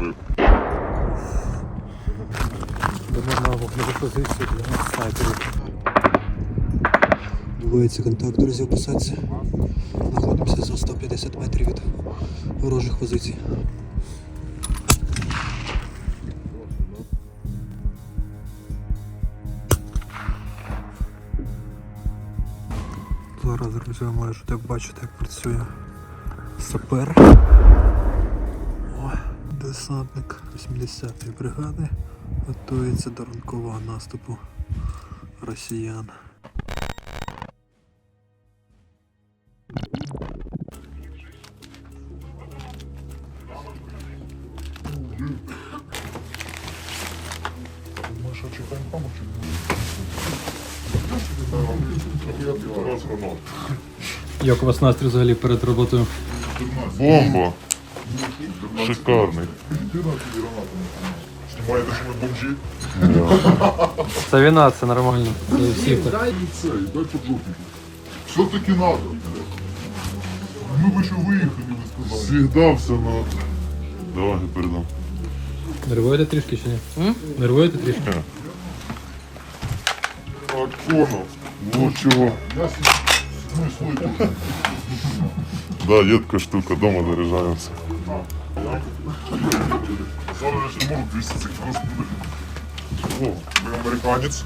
можна вогневу позицію для снайперів. Відбувається контакт, друзі, посадці. Знаходимося за 150 метрів від ворожих позицій. Зараз, друзі, ви можете бачити, як працює сапер. Десантник 80-ї бригади готується до ранкового наступу росіян. Ми що чекаємо помочі? Як у вас настрій взагалі перед роботою? Бомба! Шикарний. Знімаєте, що ми бомжі? Це війна, це нормально. Це всі так. Дай цей, дай по жопі. Все-таки надо. Ми б ще виїхали, ви сказали. Всегда все надо. Давай я передам. Нервуєте трішки чи ні? Нервуєте трішки? Так, понял. Вот чего. Ну и слой тоже. Да, едкая штука, дома заряжаемся. Зараз не можу 200 цих просто О, ви американець.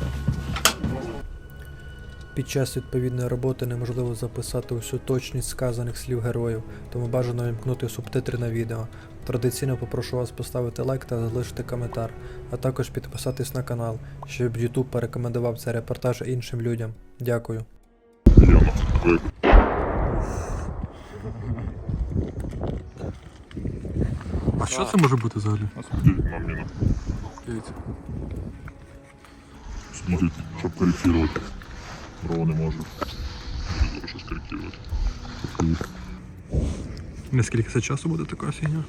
Під час відповідної роботи неможливо записати усю точність сказаних слів героїв, тому бажано вімкнути субтитри на відео. Традиційно попрошу вас поставити лайк та залишити коментар, а також підписатись на канал, щоб YouTube порекомендував цей репортаж іншим людям. Дякую. Я нахуй. А що це може бути взагалі? Смотрите на. Смотрите, щоб корректировать. Бро не можу. Дуже. Наскільки це часу буде така фігня?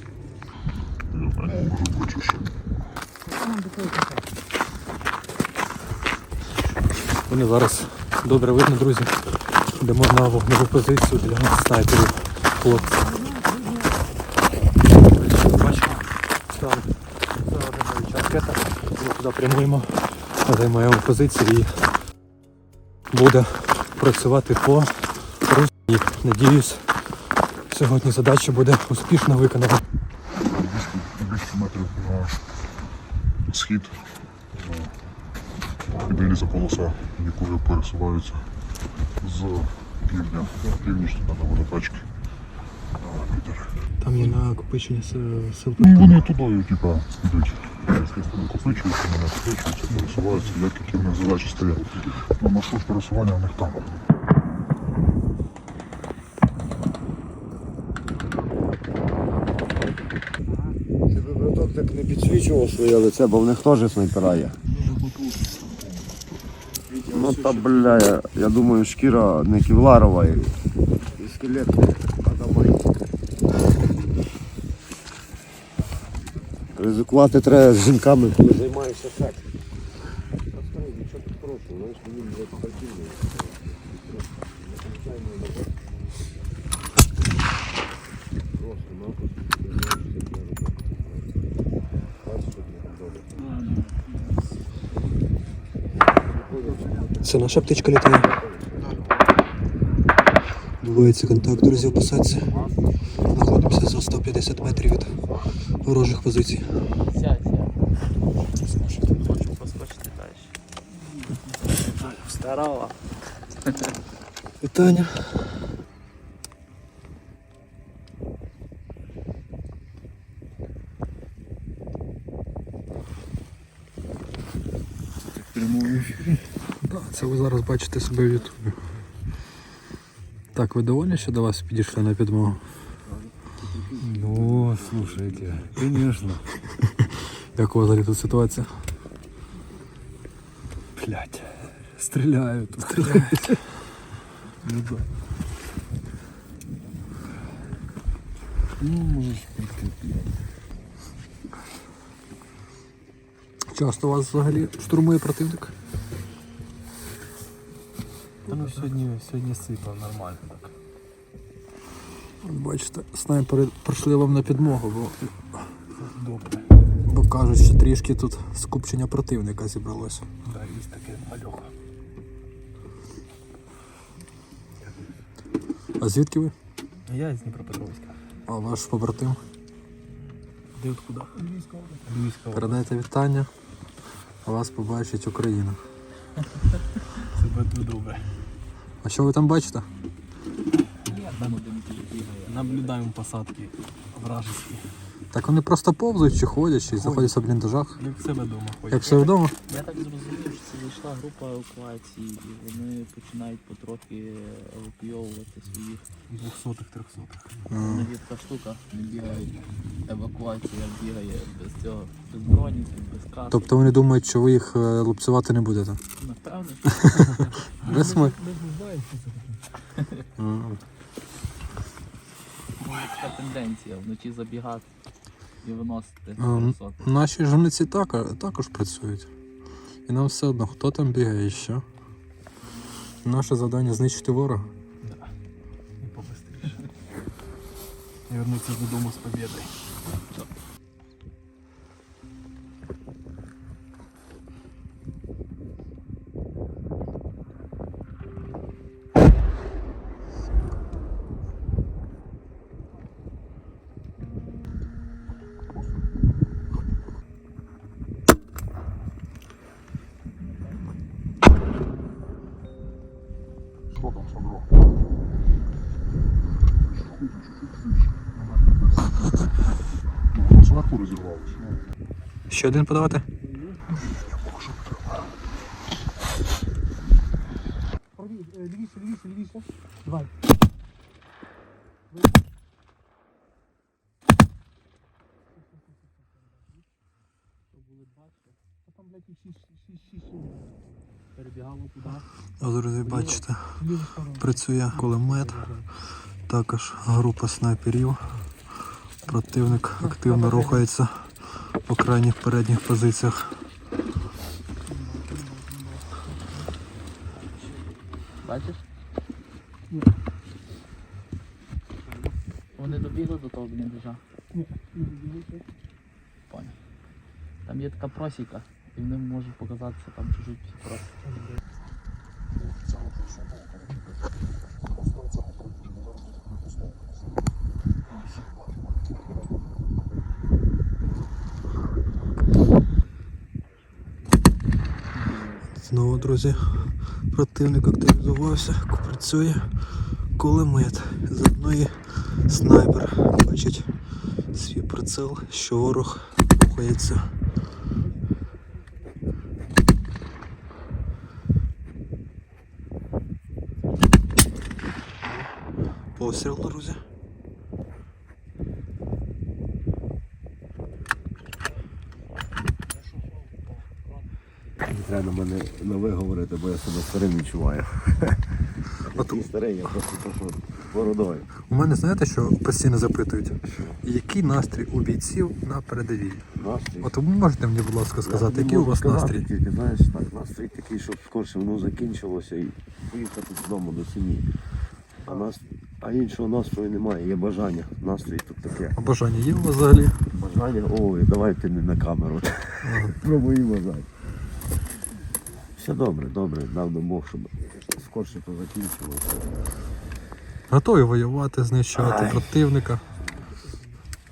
Не. Вони зараз добре видно, друзі, де можна вогневу позицію для снайперів хлопців. Там заводимаюча ракета. Ми туди прямуємо, займаємо позиції і буде працювати по Росії. Надіюсь, сьогодні задача буде успішно виконана. 200 метрів на схід. Підріза полоса, якою пересуваються з півдня. Північ на водокачки. Там є накопичення с- сил. Ну, вони туди, типа, йдуть. Накопичуються, не накопичуються, пересуваються, як які в них задачі стоять. Ну, маршрут пересування у них там. Так не підсвічував своє лице, бо в них теж снайпера є. Ну та бля, я, думаю, шкіра не кевларова і, і скелет адамай. Ризикувати треба з жінками, коли займаєшся сексом. Нічого тут прошу, знаєш, мені вже спортивний. Це наша птичка літає. Відбувається контакт, друзі, в посадці. Знаходимося за 150 метрів від ворожих позицій. Сядь, сядь. Поскочити далі. Здорово. Вітання. Да, це ви зараз бачите себе в Ютубі. Так, ви доволі, що до вас підійшли на підмогу? Ну, слушайте, конечно. Як у вас взагалі тут ситуація? Блять, стреляют, стреляют. Ну да. Ну, можешь прийти. Часто вас взагалі штурмує противник? Та ну сьогодні, сьогодні сипав нормально так. Бачите, снайпери прийшли вам на підмогу, бо добре. Бо кажуть, що трішки тут скупчення противника зібралося. Да, є таке альоха. А звідки ви? Я з Дніпропетровська. А ваш побратим? Де откуда? Львівська. Львівська область. Передайте вітання. Вас побачить Україна. Буде добре. А що ви там бачите? Наблюдаємо посадки вражеські. Так вони просто повзають чи ходять, чи знаходяться в бліндажах. Як в себе вдома ходять. Як все вдома? Я так зрозумів, що це зайшла група евакуації, і вони починають потрохи евакуйовувати своїх. Двохсотих, трьохсотих. Є така штука, не бігають. Евакуація бігає без цього, без броні, без каски. Тобто вони думають, що ви їх е, лупцювати не будете. Без ми. є така тенденція вночі забігати і виносити Ем. Наші жниці також працюють. І нам все одно, хто там бігає і що. Наше завдання знищити ворога. І побистріше. І вернутися додому з побєдою. Розірвалося. Ще один подавати? Лівіше, лівіше, лівіше. Давай. Там, блядь, і шість, шість, шість перебігало туди. Ось, друзі, бачите, працює кулемет, також група снайперів. Противник активно рухається по крайніх передніх позиціях. Бачиш? Вони добігли до того бліндажа. Ні, не. Понял. Там є така просіка, і вони можуть показатися там чужуть просто. Знову, друзі, противник активізувався, працює кулемет. З одної снайпер бачить свій прицел, що ворог рухається. Постріл, друзі. Не треба на мене на ви говорити, бо я себе старим відчуваю. Такий старий, я просто прошу бородою. У мене знаєте, що постійно запитують, який настрій у бійців на передовій? Настрій. От ви можете мені, будь ласка, сказати, Я не який у можу вас сказати, настрій? Тільки, знаєш, так, настрій такий, щоб скорше воно закінчилося і поїхати додому до сім'ї. А, нас, а іншого настрою немає, є бажання. Настрій тут таке. А бажання є у вас взагалі? Бажання, ой, давайте не на камеру. Пробуй бажання. Все добре, добре, дав би Бог, щоб скорше то закінчилося. Готові воювати, знищувати Ай. противника.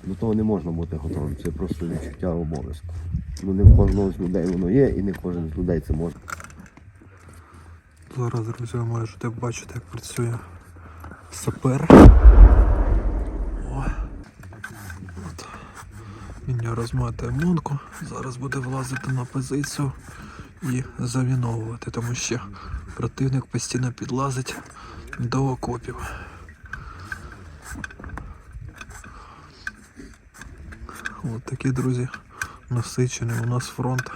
До того не можна бути готовим, це просто відчуття обов'язку. Ну не в кожного з людей воно є, і не кожен з людей це може. Зараз, друзі, ви можете бачити, як працює сапер. О. От. Він розматує монку. Зараз буде влазити на позицію і завіновувати, тому що противник постійно підлазить до окопів. От такі, друзі, насичений у нас фронт.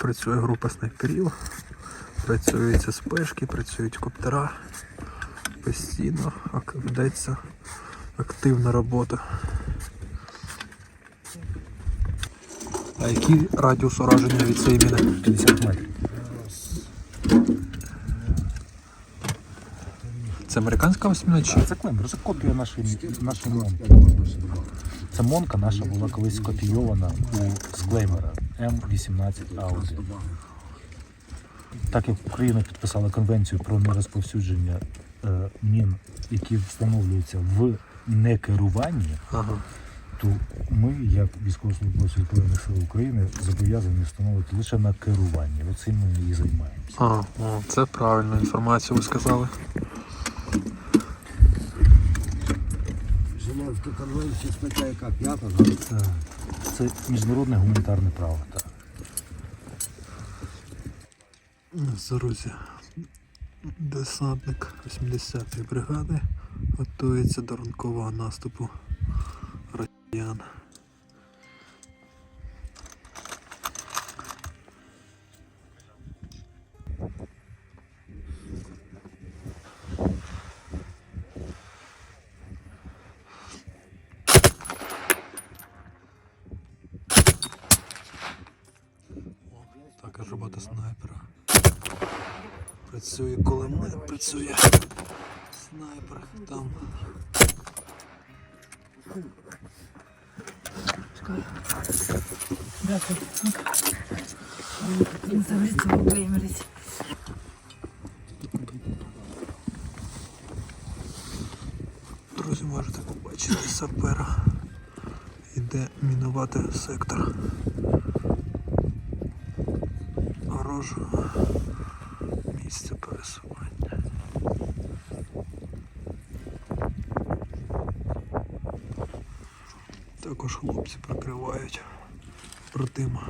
Працює група снайперів, працюють спешки, працюють коптера. Постійно ведеться активна робота. А який радіус ураження від цієї міни? 50 метрів. Це американська восьмина чи? Це клембер, це копія нашої нашої мон. Ця монка наша була колись скопійована у склеймера М18 Audi. Так як Україна підписала конвенцію про нерозповсюдження е, мін, які встановлюються в некеруванні, Ага. То ми, як військовослужбовці Збройних сил України, зобов'язані встановити лише на керуванні. Оцим ми і займаємося. А, о, це правильну інформацію ви сказали. Женевська конвенція, стаття яка п'ята, да? Це, це міжнародне гуманітарне право. Так. Друзі, десантник 80-ї бригади готується до ранкового наступу росіян. Також робота снайпера. Працює кулемет, працює снайпер там. Завжди вимерить. Друзі, можете побачити сапера. Іде мінувати сектор. Ворожого місця пересування. Також хлопці прикривають протима.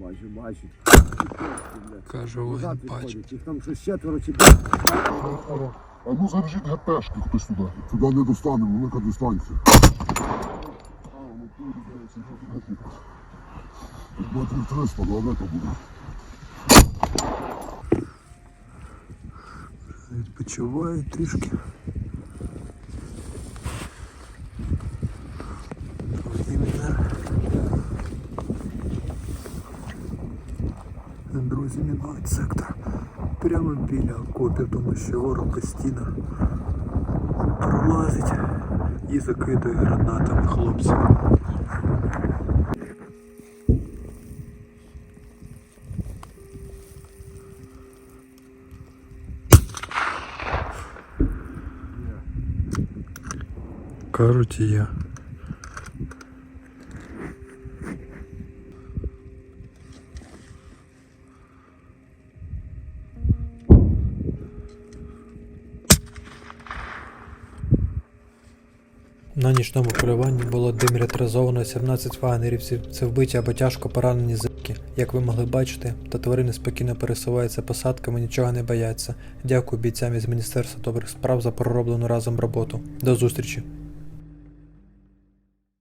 Бачу, бачу. Каже, Назад бачить. Їх там щось четверо чи. А ну заряжіть ГПшки хтось туди. Туди не достанемо, велика дистанція. Метрів 300, далеко буде. Відпочивають трішки. Мінують сектор. Прямо біля окопів, тому що ворог постійно пролазить і закидує гранатами хлопців. Кажуть, є. На нічному полюванні було демілітаризовано 17 вагнерівців. Це вбиті або тяжко поранені зеки. Як ви могли бачити, та тварини спокійно пересуваються посадками, нічого не бояться. Дякую бійцям із Міністерства добрих справ за пророблену разом роботу. До зустрічі!